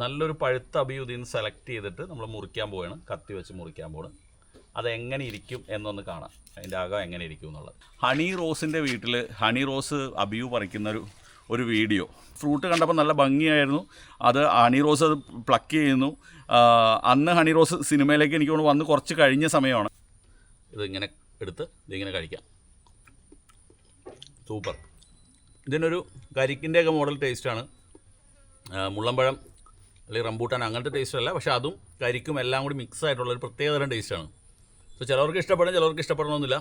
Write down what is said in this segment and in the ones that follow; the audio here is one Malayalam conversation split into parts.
നല്ലൊരു പഴുത്ത അഭിയുതി സെലക്ട് ചെയ്തിട്ട് നമ്മൾ മുറിക്കാൻ പോവുകയാണ് കത്തി വെച്ച് മുറിക്കാൻ പോവാണ്. അതെങ്ങനെ ഇരിക്കും എന്നൊന്ന് കാണാം. അതിന്റെ ആകം എങ്ങനെ ഇരിക്കും എന്നുള്ളത്. ഹണി റോസിന്റെ വീട്ടിൽ ഹണി റോസ് അബിയു പറിക്കുന്ന ഒരു ഒരു വീഡിയോ. ഫ്രൂട്ട് കണ്ടപ്പോൾ നല്ല ഭംഗിയായിരുന്നു. അത് ഹണി റോസ് അത് പ്ലക്ക് ചെയ്യുന്നു. അന്ന് ഹണി റോസ് സിനിമയിലേക്ക് എനിക്ക് തോന്നുന്നു വന്ന് കുറച്ച് കഴിഞ്ഞ സമയമാണ്. ഇതിങ്ങനെ എടുത്ത് ഇതിങ്ങനെ കഴിക്കാം. സൂപ്പർ. ഇതിനൊരു കരിക്കിന്റെയൊക്കെ മോഡൽ ടേസ്റ്റാണ് മുള്ളമ്പഴം അല്ലെങ്കിൽ റംബൂട്ടാൻ അങ്ങനത്തെ ടേസ്റ്റ് അല്ല. പക്ഷേ അതും കരിക്കും എല്ലാം കൂടി മിക്സ് ആയിട്ടുള്ള ഒരു പ്രത്യേകതരം ടേസ്റ്റാണ് സോ ചിലവർക്ക് ഇഷ്ടപ്പെടും ചിലവർക്ക് ഇഷ്ടപ്പെടണമെന്നില്ല.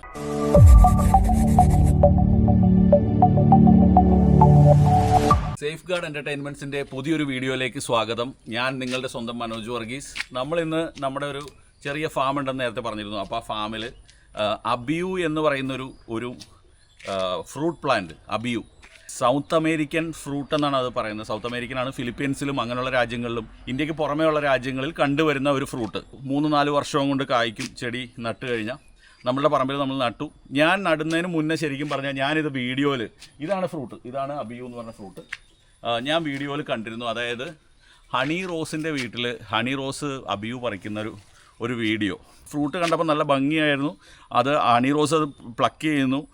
സേഫ് ഗാർഡ് എന്റർടൈൻമെന്റ്സിന്റെ പുതിയൊരു വീഡിയോയിലേക്ക് സ്വാഗതം. ഞാൻ നിങ്ങളുടെ സ്വന്തം മനോജ് വർഗീസ്. നമ്മളിന്ന് നമ്മുടെ ഒരു ചെറിയ ഫാം ഉണ്ടെന്ന് നേരത്തെ പറഞ്ഞിരുന്നു. അപ്പോൾ ആ ഫാമിൽ അബിയു എന്ന് പറയുന്നൊരു ഒരു fruit plant abiu. South American fruit എന്നാണ് അത് പറയുന്നത്. സൗത്ത് അമേരിക്കൻ ആണ് ഫിലിപ്പീൻസിലും അങ്ങനെയുള്ള രാജ്യങ്ങളിലും ഇന്ത്യയ്ക്ക് പുറമേ ഉള്ള രാജ്യങ്ങളിൽ കണ്ടുവരുന്ന ഒരു ഫ്രൂട്ട്. മൂന്ന് നാല് വർഷവും കൊണ്ട് കായ്ക്കും ചെടി നട്ട് കഴിഞ്ഞാൽ നമ്മളുടെ പറമ്പിൽ നമ്മൾ നട്ടു. ഞാൻ നടുന്നതിന് മുന്നേ ശരിക്കും പറഞ്ഞാൽ ഞാനിത് വീഡിയോയിൽ ഇതാണ് ഫ്രൂട്ട്. ഇതാണ് അബിയു എന്ന് പറഞ്ഞ ഫ്രൂട്ട്. ഞാൻ വീഡിയോയിൽ കണ്ടിരുന്നു. അതായത് ഹണി റോസിന്റെ വീട്ടിൽ ഹണി റോസ് അബിയു പറിക്കുന്ന ഒരു വീഡിയോ. ഫ്രൂട്ട് കണ്ടപ്പോൾ നല്ല ഭംഗിയായിരുന്നു. അത് ഹണി റോസ് അത് പ്ലക്ക് ചെയ്യുന്നു.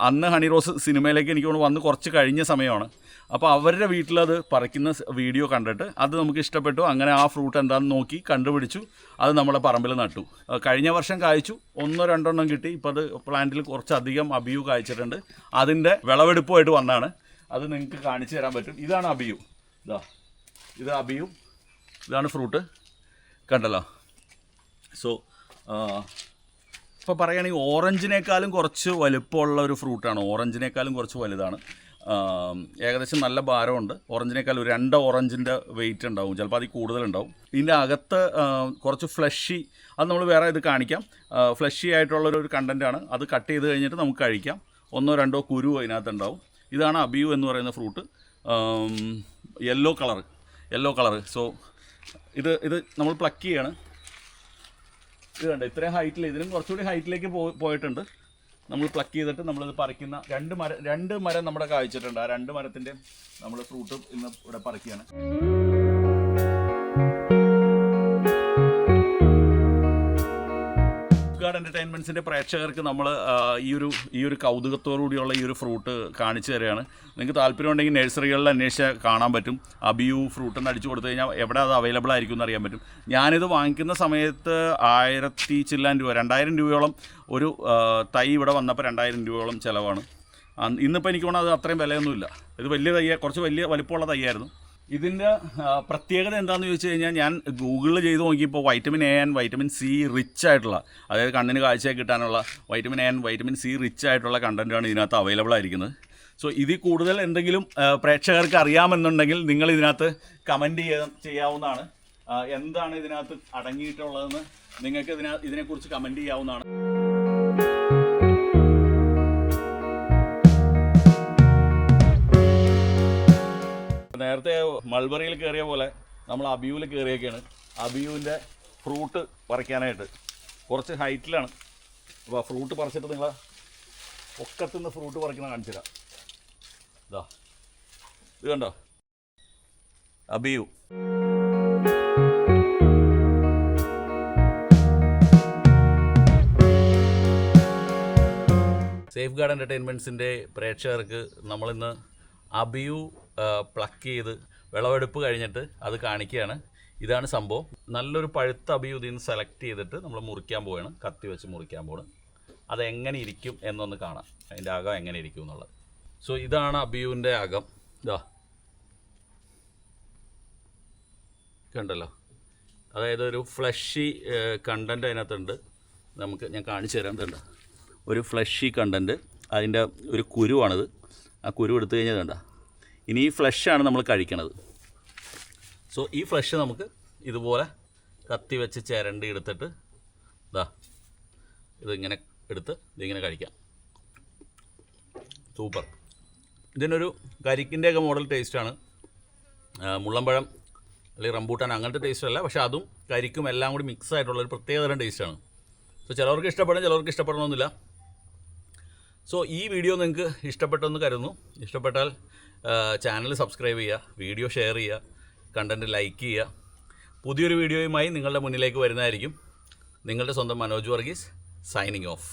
അന്ന് ഹണി റോസ് സിനിമയിലേക്ക് എനിക്ക് വന്ന് കുറച്ച് കഴിഞ്ഞ സമയമാണ്. അപ്പോൾ അവരുടെ വീട്ടിലത് പറിക്കുന്ന വീഡിയോ കണ്ടിട്ട് അത് നമുക്ക് ഇഷ്ടപ്പെട്ടു. അങ്ങനെ ആ ഫ്രൂട്ട് എന്താണെന്ന് നോക്കി കണ്ടുപിടിച്ചു. അത് നമ്മളെ പറമ്പിൽ നട്ടു. കഴിഞ്ഞ വർഷം കായ്ച്ചു. ഒന്നോ രണ്ടെണ്ണം കിട്ടി. ഇപ്പോൾ അത് പ്ലാന്റിൽ കുറച്ചധികം അബിയു കായ്ച്ചിട്ടുണ്ട്. അതിന്റെ വിളവെടുപ്പുമായിട്ട് വന്നാണ്. അത് നിങ്ങൾക്ക് കാണിച്ചു തരാൻ പറ്റും. ഇതാണ് അബിയു. ഇതാ ഇത് അബിയു. ഇതാണ് ഫ്രൂട്ട്. കണ്ടല്ലോ? സോ ഇപ്പോൾ പറയുകയാണെങ്കിൽ ഓറഞ്ചിനേക്കാളും കുറച്ച് വലുപ്പമുള്ള ഒരു ഫ്രൂട്ടാണ്. ഓറഞ്ചിനേക്കാളും കുറച്ച് വലുതാണ്. ഏകദേശം നല്ല ഭാരമുണ്ട്. ഓറഞ്ചിനേക്കാൾ ഒരു രണ്ട് ഓറഞ്ചിന്റെ വെയിറ്റ് ഉണ്ടാവും. ചിലപ്പോൾ അതിൽ കൂടുതലുണ്ടാവും. ഇതിന്റെ അകത്ത് കുറച്ച് ഫ്ലഷി അത് നമ്മൾ വേറെ ഇത് കാണിക്കാം. ഫ്ലഷി ആയിട്ടുള്ള ഒരു കണ്ടന്റാണ് അത് കട്ട് ചെയ്ത് കഴിഞ്ഞിട്ട് നമുക്ക് കഴിക്കാം. ഒന്നോ രണ്ടോ കുരു അതിനകത്ത് ഉണ്ടാവും ഇതാണ് അബിയു എന്ന് പറയുന്ന fruit yellow colour yellow colour so ഇത് ഇത് നമ്മൾ പ്ലക്ക് ചെയ്യാണ്. ഇത് കണ്ട ഇത്രയും ഹൈറ്റിൽ ഇതിനും കുറച്ചുകൂടി ഹൈറ്റിലേക്ക് പോയിട്ടുണ്ട്. നമ്മൾ പ്ലക്ക് ചെയ്തിട്ട് നമ്മളിത് പറിക്കുന്ന രണ്ട് മരം രണ്ട് മരം നമ്മുടെ കായ്ച്ചിട്ടുണ്ട് ആ രണ്ട് മരത്തിന്റെ നമ്മൾ ഫ്രൂട്ട് ഇന്ന് ഇവിടെ പറിക്കുകയാണ്. എന്റർടൈൻമെന്റ്സിന്റെ പ്രേക്ഷകർക്ക് നമ്മൾ ഈ ഒരു ഈ ഒരു കൗതുകത്തോടുകൂടിയുള്ള ഈ ഒരു ഫ്രൂട്ട് കാണിച്ചു തരികയാണ്. നിങ്ങൾക്ക് താല്പര്യമുണ്ടെങ്കിൽ നഴ്സറികളിൽ അന്വേഷിച്ചാൽ കാണാൻ പറ്റും. അബിയു ഫ്രൂട്ട് എന്ന് അടിച്ചു കൊടുത്തു കഴിഞ്ഞാൽ എവിടെ അത് അവൈലബിൾ ആയിരിക്കും എന്ന് അറിയാൻ പറ്റും. ഞാനിത് വാങ്ങിക്കുന്ന സമയത്ത് ആയിരത്തി ചില്ലാൻ രൂപ രണ്ടായിരം രൂപയോളം ഒരു തൈ ഇവിടെ വന്നപ്പോൾ രണ്ടായിരം രൂപയോളം ചിലവാണ്. ഇന്നിപ്പോൾ എനിക്ക് തോന്നുന്നത് അത് അത്രയും വിലയൊന്നുമില്ല. ഇത് വലിയ തയ്യ കുറച്ച് വലിയ വലിപ്പമുള്ള തയ്യായിരുന്നു ഇതിന്റെ പ്രത്യേകത എന്താണെന്ന് ചോദിച്ചു കഴിഞ്ഞാൽ ഞാൻ ഗൂഗിളിൽ ചെയ്ത് നോക്കിയപ്പോൾ vitamin A and vitamin C rich ആയിട്ടുള്ള അതായത് കണ്ണിന് കാഴ്ച കിട്ടാനുള്ള vitamin A and vitamin C rich ആയിട്ടുള്ള കണ്ടന്റാണ് ഇതിനകത്ത് അവൈലബിൾ ആയിരിക്കുന്നത്. സോ ഇതിൽ കൂടുതൽ എന്തെങ്കിലും പ്രേക്ഷകർക്ക് അറിയാമെന്നുണ്ടെങ്കിൽ നിങ്ങൾ ഇതിനകത്ത് കമന്റ് ചെയ്യാ ചെയ്യാവുന്നതാണ്. എന്താണ് ഇതിനകത്ത് അടങ്ങിയിട്ടുള്ളതെന്ന് നിങ്ങൾക്ക് ഇതിനെ ഇതിനെക്കുറിച്ച് കമന്റ് ചെയ്യാവുന്നതാണ്. നേരത്തെ മൾബറിയിൽ കയറിയ പോലെ നമ്മൾ അബിയുവിൽ കയറിയൊക്കെയാണ്. അബിയുവിന്റെ ഫ്രൂട്ട് പറിക്കാനായിട്ട്. കുറച്ച് ഹൈറ്റിലാണ്. അപ്പോൾ ഫ്രൂട്ട് പറിച്ചിട്ട് നിങ്ങൾ ഒക്കത്തുനിന്ന് ഫ്രൂട്ട് പറിക്കുന്ന കാണിച്ചു തരാം. ഇതാ ഇത് കണ്ടോ? അബിയു. സേഫ് ഗാർഡ് എന്റർടൈൻമെന്റ്സിന്റെ പ്രേക്ഷകർക്ക് നമ്മളിന്ന് അബിയു പ്ലക്ക് ചെയ്ത് വിളവെടുപ്പ് കഴിഞ്ഞിട്ട് അത് കാണിക്കുകയാണ്. ഇതാണ് സംഭവം. നല്ലൊരു പഴുത്ത അഭിയുതി സെലക്ട് ചെയ്തിട്ട് നമ്മൾ മുറിക്കാൻ പോവുകയാണ് കത്തി വെച്ച് മുറിക്കാൻ പോവാണ്. അതെങ്ങനെ ഇരിക്കും എന്നൊന്ന് കാണാം. അതിന്റെ അകം എങ്ങനെ ഇരിക്കും എന്നുള്ളത്. സോ ഇതാണ് അബിയുവിന്റെ അകം. ഇതാ കണ്ടല്ലോ. അതായത് ഒരു ഫ്ലഷി കണ്ടന്റ് അതിനകത്തുണ്ട്. നമുക്ക് ഞാൻ കാണിച്ചു തരാം. തണ്ട ഒരു ഫ്ലഷി കണ്ടന്റ് അതിന്റെ ഒരു കുരുവാണിത്. ആ കുരു എടുത്തു കഴിഞ്ഞാൽ കണ്ട? ഇനി ഈ ഫ്ലഷാണ് നമ്മൾ കഴിക്കണത്. സോ ഈ ഫ്ലഷ് നമുക്ക് ഇതുപോലെ കത്തി വെച്ച് ചിരണ്ടി എടുത്തിട്ട് ഇതാ ഇതിങ്ങനെ എടുത്ത് ഇതിങ്ങനെ കഴിക്കാം. സൂപ്പർ ഇതിനൊരു കരിക്കിന്റെയൊക്കെ മോഡൽ ടേസ്റ്റാണ് മുള്ളമ്പഴം അല്ലെങ്കിൽ റംബൂട്ടാൻ അങ്ങനത്തെ ടേസ്റ്റ് അല്ല. പക്ഷേ അതും കരിക്കും എല്ലാം കൂടി മിക്സ് ആയിട്ടുള്ള ഒരു പ്രത്യേക തരം ടേസ്റ്റാണ് സോ ചിലവർക്ക് ഇഷ്ടപ്പെടും ചിലവർക്ക് ഇഷ്ടപ്പെടണമെന്നില്ല. സോ ഈ വീഡിയോ നിങ്ങൾക്ക് ഇഷ്ടപ്പെട്ടെന്ന് കരുതുന്നു. ഇഷ്ടപ്പെട്ടാൽ ചാനൽ സബ്സ്ക്രൈബ് ചെയ്യുക വീഡിയോ ഷെയർ ചെയ്യുക കണ്ടന്റ് ലൈക്ക് ചെയ്യുക. പുതിയൊരു വീഡിയോയുമായി നിങ്ങളുടെ മുന്നിലേക്ക് വരുന്നതായിരിക്കും. നിങ്ങളുടെ സ്വന്തം മനോജ് വർഗീസ് സൈനിങ് ഓഫ്